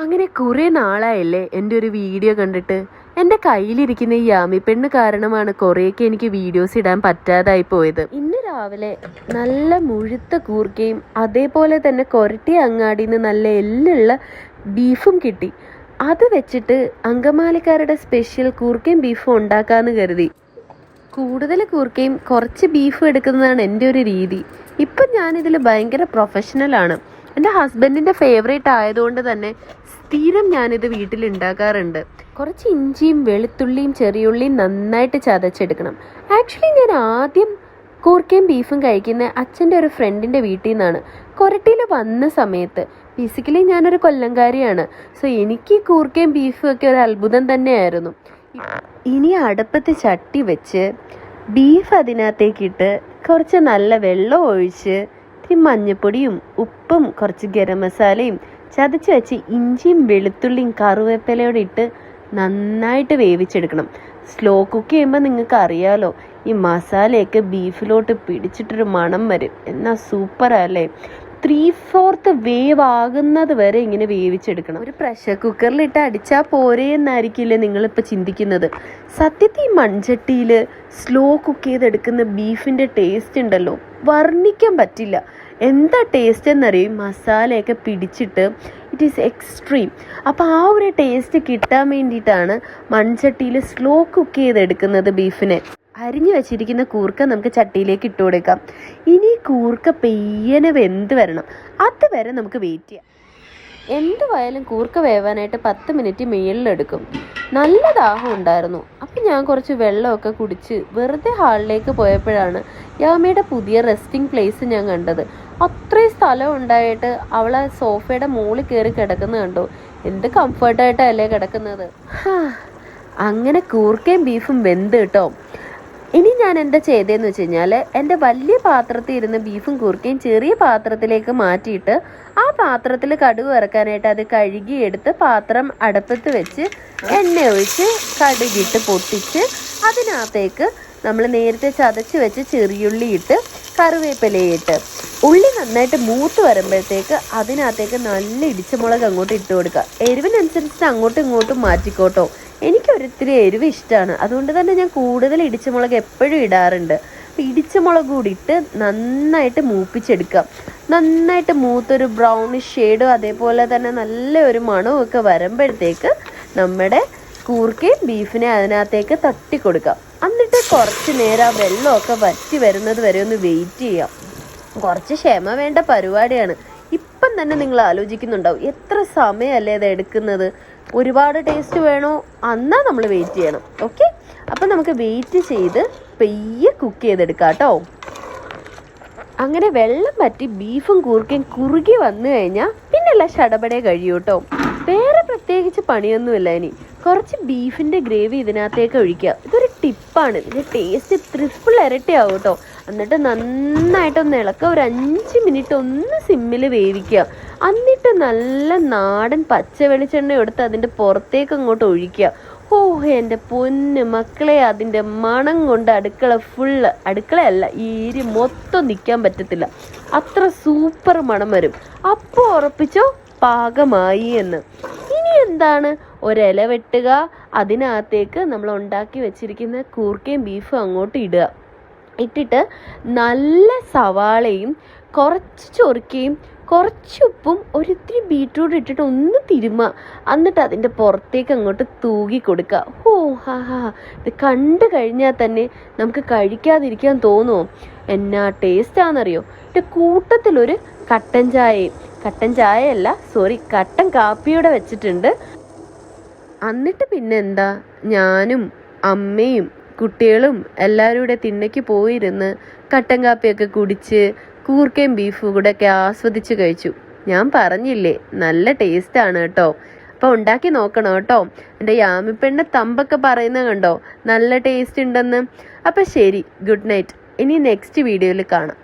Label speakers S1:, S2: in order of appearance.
S1: അങ്ങനെ കുറേ നാളായല്ലേ എന്റെ ഒരു വീഡിയോ കണ്ടിട്ട്? എന്റെ കയ്യിലിരിക്കുന്ന ഈ യാമിപ്പെണ്ണ് കാരണമാണ് കുറേയൊക്കെ എനിക്ക് വീഡിയോസ് ഇടാൻ പറ്റാതായി പോയത്. ഇന്ന് രാവിലെ നല്ല മുഴുത്ത കൂർക്കയും അതേപോലെ തന്നെ കൊരട്ടി അങ്ങാടിയിൽ അങ്ങാടിന്ന് നല്ല എല്ലുള്ള ബീഫും കിട്ടി. അത് വെച്ചിട്ട് അങ്കമാലിക്കാരുടെ സ്പെഷ്യൽ കൂർക്കയും ബീഫും ഉണ്ടാക്കാന്ന് കരുതി. കൂടുതൽ കൂർക്കയും കുറച്ച് ബീഫും എടുക്കുന്നതാണ് എന്റെ ഒരു രീതി. ഇപ്പം ഞാനിതിൽ ഭയങ്കര പ്രൊഫഷണലാണ് എന്റെ ഹസ്ബൻഡിന്റെ ഫേവറേറ്റ് ആയതുകൊണ്ട് തന്നെ സ്ഥിരം ഞാനിത് വീട്ടിൽ ഉണ്ടാക്കാറുണ്ട് കുറച്ച് ഇഞ്ചിയും വെളുത്തുള്ളിയും ചെറിയുള്ളിയും നന്നായിട്ട് ചതച്ചെടുക്കണം. ആക്ച്വലി ഞാൻ ആദ്യം കൂർക്കയും ബീഫും കഴിക്കുന്ന അച്ഛന്റെ ഒരു ഫ്രണ്ടിന്റെ വീട്ടിൽ നിന്നാണ്. കൊരട്ടിയിൽ വന്ന സമയത്ത് ബേസിക്കലി ഞാനൊരു കൊല്ലംകാരിയാണ്. സോ എനിക്ക് കൂർക്കയും ബീഫും ഒക്കെ ഒരു അത്ഭുതം തന്നെയായിരുന്നു. ഇനി അടുപ്പത്ത് ചട്ടി വെച്ച് ബീഫ് അതിനകത്തേക്കിട്ട് കുറച്ച് നല്ല വെള്ളം ഒഴിച്ച് ഇത്തിരി മഞ്ഞപ്പൊടിയും ഉപ്പും കുറച്ച് ഗരം മസാലയും ചതച്ച് വെച്ച് ഇഞ്ചിയും വെളുത്തുള്ളിയും കറുവേപ്പിലയോടെ ഇട്ട് നന്നായിട്ട് വേവിച്ചെടുക്കണം. സ്ലോ കുക്ക് ചെയ്യുമ്പോൾ നിങ്ങൾക്ക് അറിയാലോ ഈ മസാലയൊക്കെ ബീഫിലോട്ട് പിടിച്ചിട്ടൊരു മണം വരും. എന്നാൽ സൂപ്പറല്ലേ ത്രീ ഫോർത്ത് വേവ് ആകുന്നത് വരെ ഇങ്ങനെ വേവിച്ചെടുക്കണം. ഒരു പ്രഷർ കുക്കറിൽ കുക്കറിലിട്ട് അടിച്ചാൽ പോരെ എന്നായിരിക്കില്ലേ നിങ്ങളിപ്പോൾ ചിന്തിക്കുന്നത്? സത്യത്തിൽ ഈ മൺചട്ടിയിൽ സ്ലോ കുക്ക് ചെയ്തെടുക്കുന്ന ബീഫിന്റെ ടേസ്റ്റ് ഉണ്ടല്ലോ. വർണിക്കാൻ പറ്റില്ല. എന്താ ടേസ്റ്റ് എന്നറിയും? മസാലയൊക്കെ പിടിച്ചിട്ട് ഇറ്റ് ഈസ് എക്സ്ട്രീം അപ്പോൾ ആ ഒരു ടേസ്റ്റ് കിട്ടാൻ വേണ്ടിയിട്ടാണ് മൺചട്ടിയിൽ സ്ലോ കുക്ക് ചെയ്തെടുക്കുന്നത് ബീഫിനെ. അരിഞ്ഞു വെച്ചിരിക്കുന്ന കൂർക്ക നമുക്ക് ചട്ടിയിലേക്ക് ഇട്ട് കൊടുക്കാം. ഇനി കൂർക്ക പെയ്യനെ വെന്ത് വരണം. അതുവരെ നമുക്ക് വെയിറ്റ് ചെയ്യാം. എന്തുവായാലും കൂർക്ക വേവാനായിട്ട് പത്ത് മിനിറ്റ് മേളിലെടുക്കും. നല്ല ദാഹം ഉണ്ടായിരുന്നു. അപ്പം ഞാൻ കുറച്ച് വെള്ളമൊക്കെ കുടിച്ച് വെറുതെ ഹാളിലേക്ക് പോയപ്പോഴാണ് യാമയുടെ പുതിയ റെസ്റ്റിംഗ് പ്ലേസ് ഞാൻ കണ്ടത്. അത്രയും സ്ഥലം ഉണ്ടായിട്ട് അവളെ സോഫയുടെ മുകളിൽ കയറി കിടക്കുന്നത് കണ്ടു? എന്ത് കംഫർട്ടായിട്ടല്ലേ കിടക്കുന്നത്? അങ്ങനെ കൂർക്കയും ബീഫും വെന്ത് കേട്ടോ. ഇനി ഞാൻ എന്താ ചെയ്തതെന്ന് വെച്ച് കഴിഞ്ഞാൽ എന്റെ വലിയ പാത്രത്തിൽ ഇരുന്ന് ബീഫും കുറുക്കയും ചെറിയ പാത്രത്തിലേക്ക് മാറ്റിയിട്ട് ആ പാത്രത്തിൽ കടുക് ഇറക്കാനായിട്ട് അത് കഴുകിയെടുത്ത് പാത്രം അടുപ്പത്ത് വെച്ച് എണ്ണ ഒഴിച്ച് കടുകിട്ട് പൊട്ടിച്ച് അതിനകത്തേക്ക് നമ്മൾ നേരത്തെ ചതച്ച് വെച്ച് ചെറിയുള്ളി ഇട്ട് കറിവേപ്പിലയിട്ട്. ഉള്ളി നന്നായിട്ട് മൂത്ത് വരുമ്പോഴത്തേക്ക് അതിനകത്തേക്ക് നല്ല ഇടിച്ചമുളക് അങ്ങോട്ട് ഇട്ട് കൊടുക്കുക. എരിവിനനുസരിച്ച് അങ്ങോട്ടും ഇങ്ങോട്ടും മാറ്റിക്കോട്ടോ. എനിക്ക് ഒരിത്തിരി എരിവ് ഇഷ്ടമാണ് അതുകൊണ്ട് തന്നെ ഞാൻ കൂടുതൽ ഇടിച്ചമുളക് എപ്പോഴും ഇടാറുണ്ട്. അപ്പോൾ ഇടിച്ചമുളക് കൂടി ഇട്ട് നന്നായിട്ട് മൂപ്പിച്ചെടുക്കാം. നന്നായിട്ട് മൂത്തൊരു ബ്രൗണിഷ് ഷെയ്ഡും അതേപോലെ തന്നെ നല്ല ഒരു മണവും ഒക്കെ വരുമ്പോഴത്തേക്ക് നമ്മുടെ കൂർക്കയും ബീഫിനെ അതിനകത്തേക്ക് തട്ടി കൊടുക്കാം എന്നിട്ട് കുറച്ച് നേരം ആ വെള്ളമൊക്കെ വറ്റി വരുന്നത് വരെ ഒന്ന് വെയിറ്റ് ചെയ്യാം. കുറച്ച് ക്ഷമ വേണ്ട പരിപാടിയാണ്. ഇപ്പം തന്നെ നിങ്ങൾ ആലോചിക്കുന്നുണ്ടാവും എത്ര സമയമല്ലേ ഇത് എടുക്കുന്നത്? ഒരുപാട് ടേസ്റ്റ് വേണോ? എന്നാ നമ്മൾ വെയിറ്റ് ചെയ്യണം. ഓക്കെ അപ്പം നമുക്ക് വെയിറ്റ് ചെയ്ത് പെയ്യെ കുക്ക് ചെയ്തെടുക്കാം കേട്ടോ. അങ്ങനെ വെള്ളം പറ്റി ബീഫും കൂർക്കയും കുറുകി വന്നു കഴിഞ്ഞാൽ പിന്നെല്ലാം ഷടപടെ കഴിയൂ കേട്ടോ. വേറെ പ്രത്യേകിച്ച് പണിയൊന്നുമില്ല ഇനി. കുറച്ച് ബീഫിന്റെ ഗ്രേവി ഇതിനകത്തേക്ക് ഒഴിക്കുക. ഇതൊരു ടിപ്പാണ് ഇതിന്റെ ടേസ്റ്റ് ത്രിപ്പിൾ ഇരട്ടിയാവും കേട്ടോ. എന്നിട്ട് നന്നായിട്ടൊന്ന് ഇളക്കുക. ഒരു അഞ്ച് മിനിറ്റ് ഒന്ന് സിമ്മിൽ വേവിക്കുക. എന്നിട്ട് നല്ല നാടൻ പച്ച വെളിച്ചെണ്ണ എടുത്ത് അതിന്റെ പുറത്തേക്ക് അങ്ങോട്ട് ഒഴിക്കുക. ഓ എന്റെ പൊന്ന് മക്കളെ അതിന്റെ മണം കൊണ്ട് അടുക്കള ഫുള്ള് അടുക്കളയല്ല ഈ ഏരി മൊത്തം നിൽക്കാൻ പറ്റത്തില്ല. അത്ര സൂപ്പർ മണം വരും. അപ്പോൾ ഉറപ്പിച്ചോ പാകമായി എന്ന്. ഇനി എന്താണ്? ഒരില വെട്ടുക. അതിനകത്തേക്ക് നമ്മൾ ഉണ്ടാക്കി വെച്ചിരിക്കുന്ന കൂർക്കയും ബീഫും അങ്ങോട്ട് ഇടുക. ഇട്ടിട്ട് നല്ല സവാളയും കുറച്ച് ചൊറുക്കയും കുറച്ച് ഉപ്പും ഒരിത്തിരി ബീട്രൂട്ട് ഇട്ടിട്ട് ഒന്ന് തിരുമ. എന്നിട്ട് അതിന്റെ പുറത്തേക്ക് അങ്ങോട്ട് തൂകി കൊടുക്കുക ഓ ഹാ ഹാ ഇത് കണ്ടു കഴിഞ്ഞാൽ തന്നെ നമുക്ക് കഴിക്കാതിരിക്കാൻ തോന്നുമോ എന്നാ ടേസ്റ്റാണെന്നറിയോ എന്റെ കൂട്ടത്തിലൊരു കട്ടൻ ചായയും കട്ടൻ ചായയല്ല സോറി കട്ടൻ കാപ്പിയുടെ വെച്ചിട്ടുണ്ട്. എന്നിട്ട് പിന്നെന്താ? ഞാനും അമ്മയും കുട്ടികളും എല്ലാവരും കൂടെ തിണ്ണയ്ക്ക് പോയിരുന്ന് കട്ടൻ കാപ്പിയൊക്കെ കുടിച്ച് കൂർക്കയും ബീഫും കൂടെ ഒക്കെ ആസ്വദിച്ച് കഴിച്ചു. ഞാൻ പറഞ്ഞില്ലേ നല്ല ടേസ്റ്റാണ് കേട്ടോ. അപ്പോൾ ഉണ്ടാക്കി നോക്കണം കേട്ടോ. എന്റെ യാമിപ്പെണ്ണ തമ്പൊക്കെ പറയുന്നത് കണ്ടോ? നല്ല ടേസ്റ്റ് ഉണ്ടെന്ന്. അപ്പം ശരി ഗുഡ് നൈറ്റ് ഇനി നെക്സ്റ്റ് വീഡിയോയിൽ കാണാം.